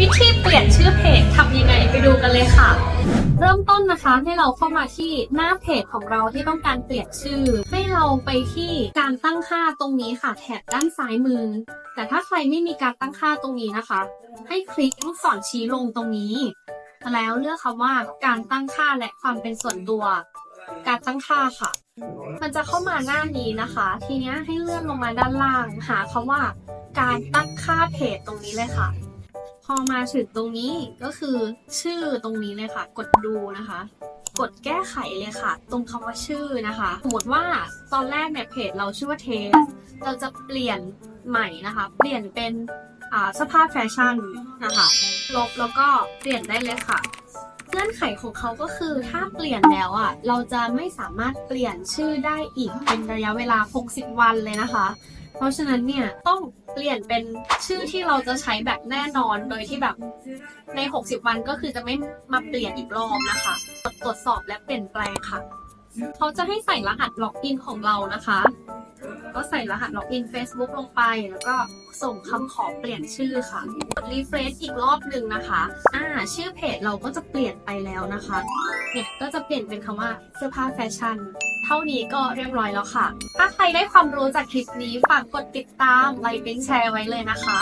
วิธีเปลี่ยนชื่อเพจทำยังไงไปดูกันเลยค่ะ เริ่มต้นนะคะให้เราเข้ามาที่หน้าเพจของเราที่ต้องการเปลี่ยนชื่อ ให้เราไปที่การตั้งค่าตรงนี้ค่ะ แถบด้านซ้ายมือ แต่ถ้าใครไม่มีการตั้งค่าตรงนี้นะคะ ให้คลิกลูกศรชี้ลงตรงนี้ แล้วเลือกคำว่าการตั้งค่าและความเป็นส่วนตัว การตั้งค่าค่ะ มันจะเข้ามาหน้านี้นะคะ ทีนี้ให้เลื่อนลงมาด้านล่าง หาคำว่า การตั้งค่าเพจตรงนี้เลยค่ะ พอมาถึงตรงนี้ก็คือชื่อตรงนี้เลยค่ะ กดดูนะคะ กดแก้ไขเลยค่ะ ตรงคำว่าชื่อนะคะ สมมติว่าตอนแรกเนี่ยเพจเราชื่อว่าเทสเราจะเปลี่ยนใหม่นะคะ เปลี่ยนเป็นอ่าเสภาพแฟชั่นนะคะ ลบแล้วก็เปลี่ยนได้เลยค่ะเงื่อนไขของเขาก็คือถ้าเปลี่ยนแล้วอะเราจะไม่สามารถเปลี่ยนชื่อได้อีกเป็นระยะเวลา 60 วันเลยนะคะ เพราะฉะนั้นเนี่ยต้องเปลี่ยนเป็นชื่อที่เราจะใช้แบบแน่นอนโดยที่แบบใน 60 วันก็คือจะไม่มาเปลี่ยนอีกรอบนะคะตรวจสอบและเปลี่ยนแปลงค่ะ เขาจะให้ใส่รหัสล็อกอินของเรานะคะ ก็ใส่รหัสล็อกอิน Facebook ลงไป แล้วก็ส่งคำขอเปลี่ยนชื่อค่ะกดรีเฟรชอีกรอบหนึ่งนะคะ อ่า ชื่อเพจเราก็จะเปลี่ยนไปแล้วนะคะ เนี่ยก็จะเปลี่ยนเป็นคำว่าเสื้อผ้าแฟชั่น เท่านี้ก็เรียบร้อยแล้วค่ะ ถ้าใครได้ความรู้จากคลิปนี้ฝากกดติดตามไลค์เป็นแชร์ไว้เลยนะคะ